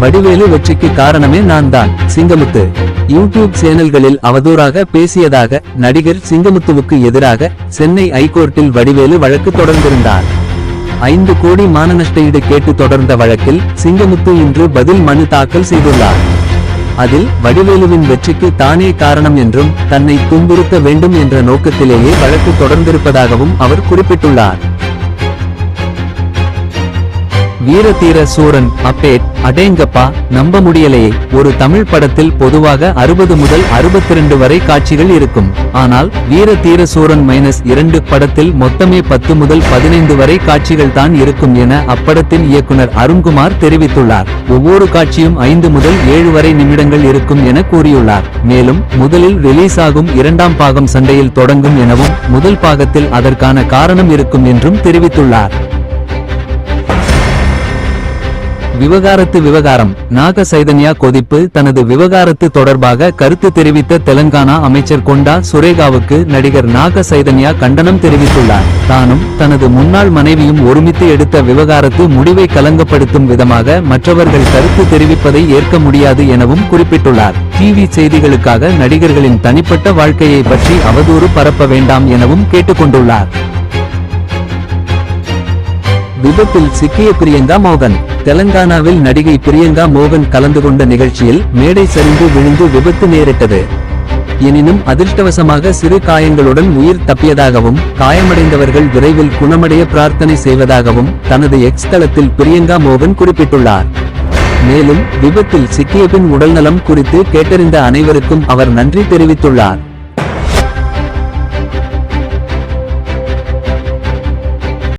வடிவேலு வெற்றிக்கு காரணமே நான் தான் சிங்கமுத்து. யூடியூப் சேனல்களில் அவதூறாக பேசியதாக நடிகர் சிங்கமுத்துவுக்கு எதிராக சென்னை ஐகோர்ட்டில் வடிவேலு வழக்கு தொடர்ந்திருந்தார். ஐந்து கோடி மானநஷ்டஈடு கேட்டு தொடர்ந்த வழக்கில் சிங்கமுத்து இன்று பதில் மனு தாக்கல் செய்துள்ளார். அதில் வடிவேலுவின் வெற்றிக்கு தானே காரணம் என்றும் தன்னை துன்புறுத்த வேண்டும் என்ற நோக்கத்திலேயே வழக்கு தொடர்ந்திருப்பதாகவும் அவர் குறிப்பிட்டுள்ளார். வீரதீர சூரன் அப்டேட் அடேங்கப்பா நம்ப முடியலையே. ஒரு தமிழ் படத்தில் பொதுவாக அறுபது முதல் 62 வரை காட்சிகள் இருக்கும். ஆனால் வீரதீர சூரன் மைனஸ் இரண்டு படத்தில் மொத்தமே பத்து முதல் பதினைந்து வரை காட்சிகள் தான் இருக்கும் என அப்படத்தின் இயக்குனர் அருண்குமார் தெரிவித்துள்ளார். ஒவ்வொரு காட்சியும் ஐந்து முதல் ஏழு வரை நிமிடங்கள் இருக்கும் என கூறியுள்ளார். மேலும் முதலில் ரிலீஸ் ஆகும் இரண்டாம் பாகம் சண்டையில் தொடங்கும் எனவும் முதல் பாகத்தில் அதற்கான காரணம் இருக்கும் என்றும் தெரிவித்துள்ளார். விவகாரத்து விவகாரம். நாக சைதன்யா கொதிப்பு தனது விவகாரத்து தொடர்பாக கருத்து தெரிவித்த தெலங்கானா அமைச்சர் கொண்டா சுரேகாவுக்கு நடிகர் நாக சைதன்யா கண்டனம் தெரிவித்துள்ளார். தானும் தனது முன்னாள் மனைவியும் ஒருமித்து எடுத்த விவகாரத்து முடிவை கலங்கப்படுத்தும் விதமாக மற்றவர்கள் கருத்து தெரிவிப்பதை ஏற்க முடியாது எனவும் குறிப்பிட்டுள்ளார். டிவி செய்திகளுக்காக நடிகர்களின் தனிப்பட்ட வாழ்க்கையை பற்றி அவதூறு பரப்ப வேண்டாம் எனவும் கேட்டுக்கொண்டுள்ளார். விபத்தில் சிக்கிய பிரியங்கா மோகன். தெலங்கானாவில் நடிகை பிரியங்கா மோகன் கலந்து கொண்ட நிகழ்ச்சியில் மேடை சரிந்து விழுந்து விபத்து நேரிட்டது. எனினும் அதிர்ஷ்டவசமாக சிறு காயங்களுடன் உயிர் தப்பியதாகவும் காயமடைந்தவர்கள் விரைவில் குணமடைய பிரார்த்தனை செய்வதாகவும் தனது எக்ஸ் தளத்தில் பிரியங்கா மோகன் குறிப்பிட்டுள்ளார். மேலும் விபத்தில் சிக்கிய பின் உடல்நலம் குறித்து கேட்டறிந்த அனைவருக்கும் அவர் நன்றி தெரிவித்துள்ளார்.